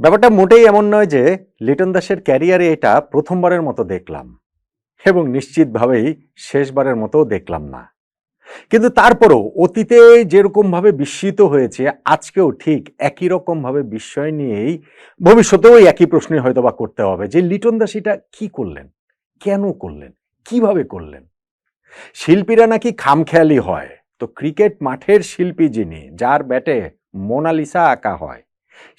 ব্যাপারটা মোটেই এমন নয় যে লিটন দাসের ক্যারিয়ারে এটা প্রথমবারের মতো দেখলাম, এবং নিশ্চিতভাবেই শেষবারের মতো দেখলাম না। কিন্তু তারপরও অতীতে যেরকমভাবে বিস্মিত হয়েছে, আজকেও ঠিক একই রকমভাবে বিস্ময় নিয়েই ভবিষ্যতেও একই প্রশ্নই হয়তো বা করতে হবে, যে লিটন দাস এটা কি করলেন? কেন করলেন? কীভাবে করলেন? শিল্পীরা নাকি খামখেয়ালি হয়। তো ক্রিকেট মাঠের শিল্পী যিনি, যার ব্যাটে মোনালিসা আঁকা হয়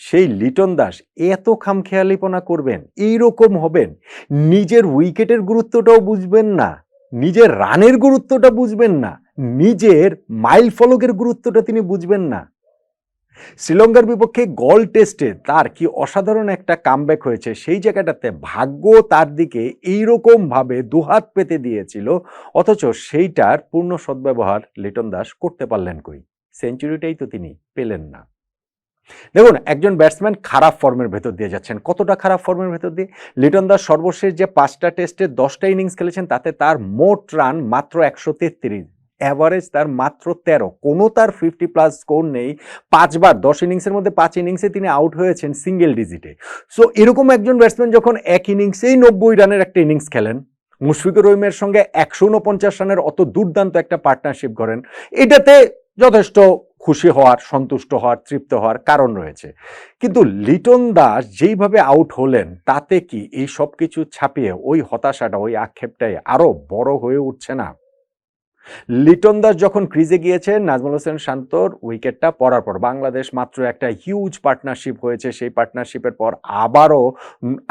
সেই লিটন দাস এত খামখেয়ালিপনা করবেন, এইরকম হবেন। নিজের উইকেটের গুরুত্বটাও বুঝবেন না, নিজের রানের গুরুত্বটা বুঝবেন না, নিজের মাইল ফলকের গুরুত্বটা তিনি বুঝবেন না। শ্রীলঙ্কার বিপক্ষে গল টেস্টে তার কি অসাধারণ একটা কামব্যাক হয়েছে, সেই জায়গাটাতে ভাগ্য তার দিকে এইরকম ভাবে দুহাত পেতে দিয়েছিল, অথচ সেইটার পূর্ণ সদ্ব্যবহার লিটন দাস করতে পারলেন কই? সেঞ্চুরিটাই তো তিনি পেলেন না। দেখুন, একজন ব্যাটসম্যান খারাপ ফর্মের ভেতর দিয়ে যাচ্ছেন। কতটা খারাপ ফর্মের ভেতর দিয়ে? লিটন দাস সর্বশেষ যে পাঁচটা টেস্টে দশটা ইনিংস খেলেছেন, তাতে তার মোট রান মাত্র একশো তেত্রিশ। অ্যাভারেজ তার মাত্র তেরো। কোনো তার ফিফটি প্লাস স্কোর নেই। পাঁচবার, দশ ইনিংসের মধ্যে পাঁচ ইনিংসে তিনি আউট হয়েছেন সিঙ্গেল ডিজিটে। সো, এরকম একজন ব্যাটসম্যান যখন এক ইনিংসেই নব্বই রানের একটা ইনিংস খেলেন, মুশফিকুর রহিমের সঙ্গে একশো উনপঞ্চাশ রানের অত দুর্দান্ত একটা পার্টনারশিপ করেন এটাতে যথেষ্ট খুশি হওয়ার, সন্তুষ্ট হওয়ার, তৃপ্ত হওয়ার কারণ রয়েছে। কিন্তু লিটন দাস যেইভাবে আউট হলেন, তাতে কি এই সব কিছু ছাপিয়ে ওই হতাশাটা, ওই আক্ষেপটাই আরও বড় হয়ে উঠছে না? লিটন দাস যখন ক্রিজে গিয়েছেন নাজমুল হোসেন শান্তর উইকেটটা পড়ার পর, বাংলাদেশ মাত্র একটা হিউজ পার্টনারশিপ হয়েছে। সেই পার্টনারশিপের পর আবারও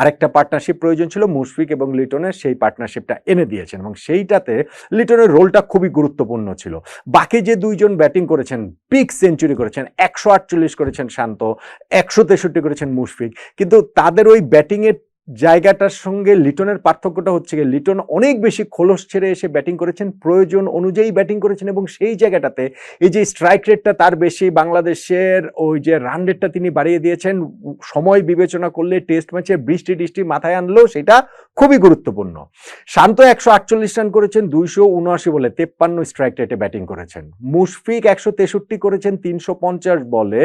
আরেকটা পার্টনারশিপ প্রয়োজন ছিল মুশফিক এবং লিটনের, সেই পার্টনারশিপটা এনে দিয়েছেন এবং সেইটাতে লিটনের রোলটা খুবই গুরুত্বপূর্ণ ছিল। বাকি যে দুইজন ব্যাটিং করেছেন বিগ সেঞ্চুরি করেছেন, একশো আটচল্লিশ করেছেন শান্ত, একশো তেষট্টি করেছেন মুশফিক। কিন্তু তাদের ওই ব্যাটিংয়ের জায়গাটার সঙ্গে লিটনের পার্থক্যটা হচ্ছে গিয়ে লিটন অনেক বেশি খোলস ছেড়ে এসে ব্যাটিং করেছেন, প্রয়োজন অনুযায়ী ব্যাটিং করেছেন এবং সেই জায়গাটাতে এই যে স্ট্রাইক রেটটা তার বেশি, বাংলাদেশের ওই যে রান রেটটা তিনি বাড়িয়ে দিয়েছেন, সময় বিবেচনা করলে টেস্ট ম্যাচে বৃষ্টি টিষ্টি মাথায় আনলেও সেটা খুবই গুরুত্বপূর্ণ। শান্ত একশো আটচল্লিশ রান করেছেন, দুইশো উনআশি বলে তেপ্পান্ন স্ট্রাইক রেটে ব্যাটিং করেছেন। মুশফিক একশো তেষট্টি করেছেন, তিনশো পঞ্চাশ বলে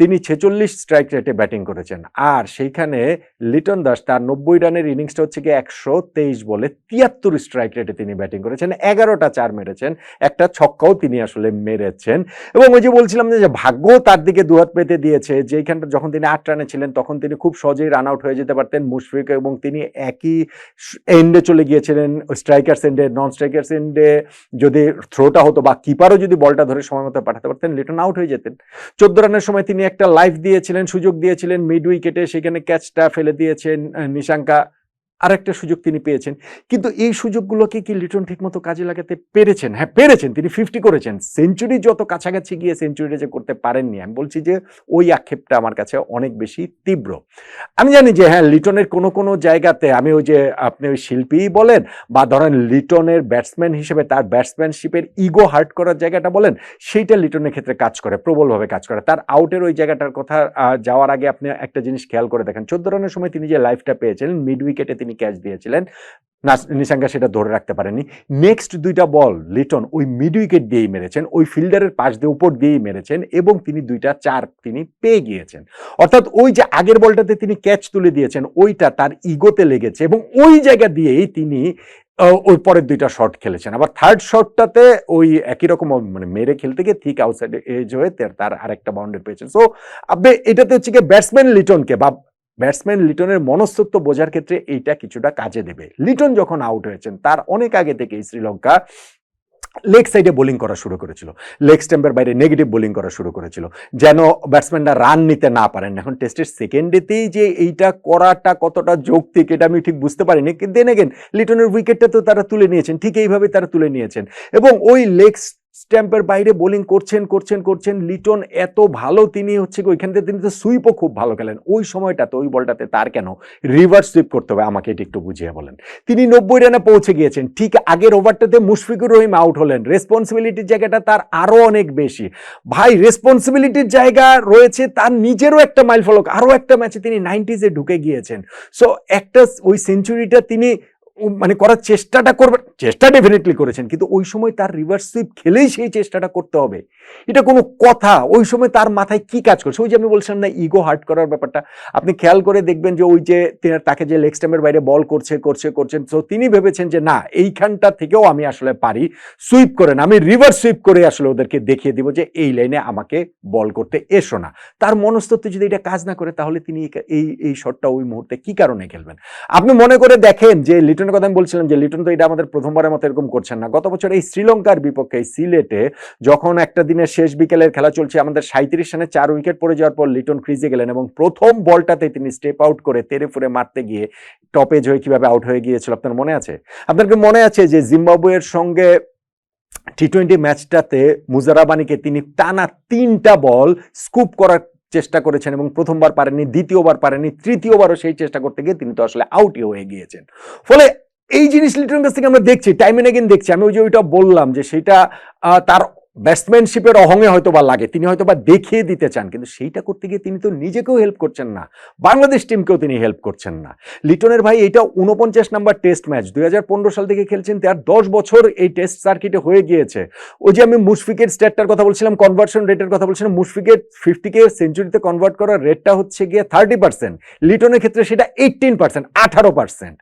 তিনি ছেচল্লিশ স্ট্রাইক রেটে ব্যাটিং করেছেন। আর সেইখানে লিটন দাস তার নব্বই রানের ইনিংসটা হচ্ছে গিয়ে একশো তেইশ বলে তিয়াত্তর স্ট্রাইক রেটে তিনি ব্যাটিং করেছেন। এগারোটা চার মেরেছেন, একটা ছক্কাও তিনি আসলে মেরেছেন। এবং ওই যে বলছিলাম যে ভাগ্য তার দিকে দুহাত পেতে দিয়েছে। যেখানটা যখন তিনি আট রানে ছিলেন, তখন তিনি খুব সহজেই রান আউট হয়ে যেতে পারতেন মুশফিক এবং তিনি একই এন্ডে চলে গিয়েছিলেন স্ট্রাইকার্স এন্ডে নন স্ট্রাইকার্স এন্ডে যদি থ্রোটা হতো বা কিপারও যদি বলটা ধরে সময় মতো পাঠাতে পারতেন লিটন আউট হয়ে যেতেন। চোদ্দ রানের সময় তিনি একটা লাইফ দিয়েছিলেন সুযোগ দিয়েছিলেন মিড উইকেটে সেখানে ক্যাচটা ফেলে দিয়েছেন আহ, নিশাঙ্কা আরেকটা সুযোগ তিনি পেয়েছেন। কিন্তু এই সুযোগগুলোকে কি লিটন ঠিকমতো কাজে লাগাতে পেরেছেন? হ্যাঁ পেরেছেন। তিনি ফিফটি করেছেন। সেঞ্চুরি যত কাছাকাছি গিয়ে সেঞ্চুরিটা যে করতে পারেননি, আমি বলছি যে ওই আক্ষেপটা আমার কাছে অনেক বেশি তীব্র। আমি জানি যে হ্যাঁ লিটনের কোনো কোনো জায়গাতে আমি ওই যে আপনি ওই শিল্পীই বলেন বা ধরেন লিটনের ব্যাটসম্যান হিসেবে তার ব্যাটসম্যানশিপের ইগো হার্ট করার জায়গাটা বলেন, সেইটা লিটনের ক্ষেত্রে কাজ করে, প্রবলভাবে কাজ করে। তার আউটের ওই জায়গাটার কথা যাওয়ার আগে আপনি একটা জিনিস খেয়াল করে দেখেন। চোদ্দ রানের সময় তিনি যে লাইফটা পেয়েছিলেন মিড উইকেটে তিনি ক্যাচ দিয়েছিলেন। নিশাঙ্কা সেটা ধরে রাখতে পারেনি। নেক্সট দুইটা বল লিটন ওই মিড উইকেট দিয়েই মেরেছেন, ওই ফিল্ডারের পাশ দিয়ে উপর দিয়েই মেরেছেন এবং তিনি দুইটা চার তিনি পেয়ে গিয়েছেন। অর্থাৎ ওই যে আগের বলটাতে তিনি ক্যাচ তুলে দিয়েছেন, ওইটা তার ইগোতে লেগেছে এবং ওই জায়গা দিয়েই তিনি ওই পরের দুইটা শট খেলেছেন। আবার থার্ড শটটাতে ওই একই রকম মানে মেরে খেলতে গিয়ে ঠিক আউটসাইড এজ হয়ে তার- আরেকটা বাউন্ডারি পেয়েছেন। সো আপনি এটাতে হচ্ছে কি ব্যাটসম্যান লিটনকে বা ব্যাটসম্যান লিটনের মনস্তত্ব বোঝার ক্ষেত্রে এইটা কিছুটা কাজে দেবে। লিটন যখন আউট হয়েছেন, তার অনেক আগে থেকেই শ্রীলঙ্কা লেগ সাইডে বোলিং করা শুরু করেছিল। লেগ স্ট্যাম্পের বাইরে নেগেটিভ বোলিং করা শুরু করেছিল। যেন ব্যাটসম্যানরা রান নিতে না পারেন। এখন টেস্টের সেকেন্ডেতেই যে এইটা করাটা কতটা যৌক্তিক, এটা আমি ঠিক বুঝতে পারিনি। দেন এগেন লিটনের উইকেটটা তো তারা তুলে নিয়েছেন। ঠিক এইভাবে তারা তুলে নিয়েছেন। এবং ওই লেগ স্ট্যাম্পের বাইরে বোলিং করছেন করছেন করছেন। লিটন এত ভালো তিনি হচ্ছে কি ওইখান থেকে তিনি তো সুইপও খুব ভালো খেলেন। ওই সময়টাতে, ওই বলটাতে তার কেন রিভার্স সুইপ করতে হবে? আমাকে এটি একটু বুঝিয়ে বলেন। তিনি নব্বই রানে পৌঁছে গিয়েছেন। ঠিক আগের ওভারটাতে মুশফিকুর রহিম আউট হলেন। রেসপন্সিবিলিটির জায়গাটা তার আরও অনেক বেশি। ভাই রেসপন্সিবিলিটির জায়গা রয়েছে তার নিজেরও একটা মাইল ফলক আরও একটা ম্যাচে তিনি নাইনটিজে ঢুকে গিয়েছেন। সো একটা ওই সেঞ্চুরিটা তিনি মানে করার চেষ্টাটা করবেন চেষ্টা ডেফিনেটলি করেছেন, কিন্তু ওই সময় তার রিভার্স সুইপ খেলেই সেই চেষ্টাটা করতে হবে। এটা কোনো কথা, ওই সময় তার মাথায় কি কাজ করছে? ওই যে আমি বলছিলাম না ইগো হার্ট করার ব্যাপারটা, আপনি খেয়াল করে দেখবেন যে ওই যে তাকে যে লেগ স্ট্যাম্পের বাইরে বল করছে করছে করছেন তো তিনি ভেবেছেন যে না, এইখানটা থেকেও আমি আসলে পারি সুইপ করেন, আমি রিভার্স সুইপ করে আসলে ওদেরকে দেখিয়ে দিব যে এই লাইনে আমাকে বল করতে এসো না। তার মনস্তত্ত্বে যদি এটা কাজ না করে, তাহলে তিনি এই- এই শটটা ওই মুহূর্তে কি কারণে খেলবেন? আপনি মনে করে দেখেন যে লিটনের কথা আমি বলছিলাম যে লিটন তো এটা আমাদের প্রথমবারের মতো এরকম করছেন না। গত বছর এই শ্রীলঙ্কার বিপক্ষে সিলেটে যখন একটা দিনের শেষ বিকেলের খেলা চলছে, আমাদের সাঁত্রিশ রানে চার উইকেট পড়ে যাওয়ার পর লিটন ক্রিজে গেলেন এবং প্রথম বলটাতে তিনি স্টেপ আউট করে তেরে ফুরে মারতে গিয়ে টপেজ হয়ে কীভাবে আউট হয়ে গিয়েছিল, আপনার মনে আছে? আপনার মনে আছে যে জিম্বাবুয়ের সঙ্গে টি টোয়েন্টি ম্যাচটাতে মুজারাবানিকে তিনি টানা তিনটা বল স্কুপ করার চেষ্টা করেছেন এবং প্রথমবার পারেননি, দ্বিতীয়বার পারেননি, তৃতীয়বারও সেই চেষ্টা করতে গিয়ে তিনি তো আসলে আউটই হয়ে গিয়েছেন। ফলে এই জিনিস লিটনের কাছ থেকে আমরা দেখছি, টাইম এন্ড এগেন দেখছি। আমি ওই যে ওইটা বললাম যে সেটা তার ব্যাটসম্যানশিপের অহঙে হয়তো বা লাগে, তিনি হয়তো বা দেখিয়ে দিতে চান, কিন্তু সেইটা করতে গিয়ে তিনি তো নিজেকেও হেল্প করছেন না, বাংলাদেশ টিমকেও তিনি হেল্প করছেন না। লিটনের ভাই, এটা উনপঞ্চাশ নাম্বার টেস্ট ম্যাচ দুই হাজার পনেরো সাল থেকে খেলছেন, তার দশ বছর এই টেস্ট সার্কিটে হয়ে গিয়েছে। ওই যে আমি মুশফিকের স্ট্যাটটার কথা বলছিলাম কনভার্সন রেটের কথা বলছিলাম, মুশফিকের ফিফটিকে সেঞ্চুরিতে কনভার্ট করার রেটটা হচ্ছে গিয়ে থার্টি পার্সেন্ট লিটনের ক্ষেত্রে সেটা এইটিন পার্সেন্ট আঠারো পার্সেন্ট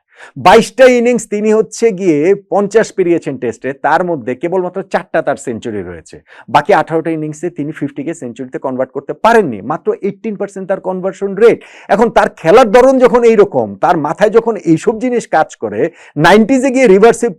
বাইশটা ইনিংস তিনি হচ্ছে গিয়ে পঞ্চাশ পেরিয়েছেন টেস্টে, তার মধ্যে কেবলমাত্র চারটা তার সেঞ্চুরি রয়েছে। বাকি আঠারোটা ইনিংসে তিনি ফিফটিকে সেঞ্চুরিতে কনভার্ট করতে পারেননি, মাত্র এইটিন পার্সেন্ট তার কনভার্সন রেট এখন তার খেলার ধরন যখন এইরকম, তার মাথায় যখন এইসব জিনিস কাজ করে নাইনটিজে গিয়ে রিভার্সিভ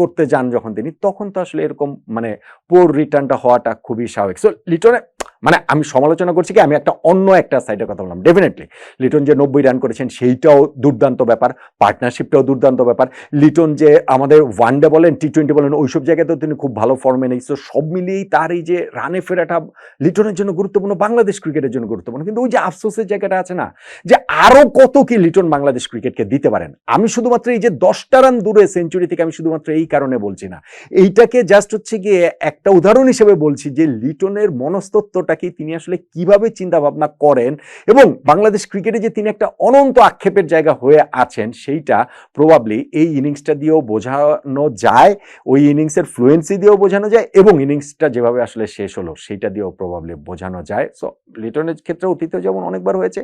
করতে যান যখন তিনি, তখন তো আসলে এরকম মানে পোর রিটার্নটা হওয়াটা খুবই স্বাভাবিক। সো লিটনে মানে আমি সমালোচনা করছি কি, আমি একটা অন্য একটা সাইডের কথা বললাম। ডেফিনেটলি লিটন যে নব্বই রান করেছেন, সেইটাও দুর্দান্ত ব্যাপার। পার্টনারশিপটাও দুর্দান্ত ব্যাপার। লিটন যে আমাদের ওয়ানডে বলেন টি টোয়েন্টি বলেন, ওইসব জায়গাতেও তিনি খুব ভালো ফর্মে নেই। তো সব মিলিয়েই তার এই যে রানে ফেরাটা লিটনের জন্য গুরুত্বপূর্ণ, বাংলাদেশ ক্রিকেটের জন্য গুরুত্বপূর্ণ। কিন্তু ওই যে আফসোসের জায়গাটা আছে না, যে আরও কত কি লিটন বাংলাদেশ ক্রিকেটকে দিতে পারেন? আমি শুধুমাত্র এই যে দশটা রান দূরে সেঞ্চুরি থেকে আমি শুধুমাত্র এই কারণে বলছি না। এইটাকে জাস্ট হচ্ছে গিয়ে একটা উদাহরণ হিসেবে বলছি যে লিটনের মনস্তত্ত্বটা কি? তিনি আসলে কীভাবে চিন্তা ভাবনা করেন? এবং বাংলাদেশ ক্রিকেটে যে তিনি একটা অনন্ত আক্ষেপের জায়গা হয়ে আছেন, সেইটা প্রবাবলি এই ইনিংসটা দিয়েও বোঝানো যায়, ওই ইনিংসের ফ্লুয়েন্সি দিয়েও বোঝানো যায় এবং ইনিংসটা যেভাবে আসলে শেষ হলো, সেইটা দিয়েও প্রবাবলি বোঝানো যায়। সো লিটনের ক্ষেত্রে অতীতে যেমন অনেকবার হয়েছে,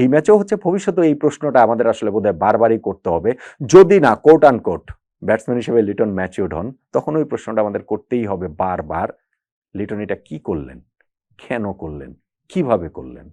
এই ম্যাচেও হচ্ছে ভবিষ্যতে এই প্রশ্নটা আমাদের আসলে বোধহয় বারবারই করতে হবে। যদি না কোট আন কোট ব্যাটসম্যান হিসেবে লিটন ম্যাচিউড হন, তখন ওই প্রশ্নটা আমাদের করতেই হবে বারবার। লিটন এটা কি করলেন? কেন করলেন? কীভাবে করলেন?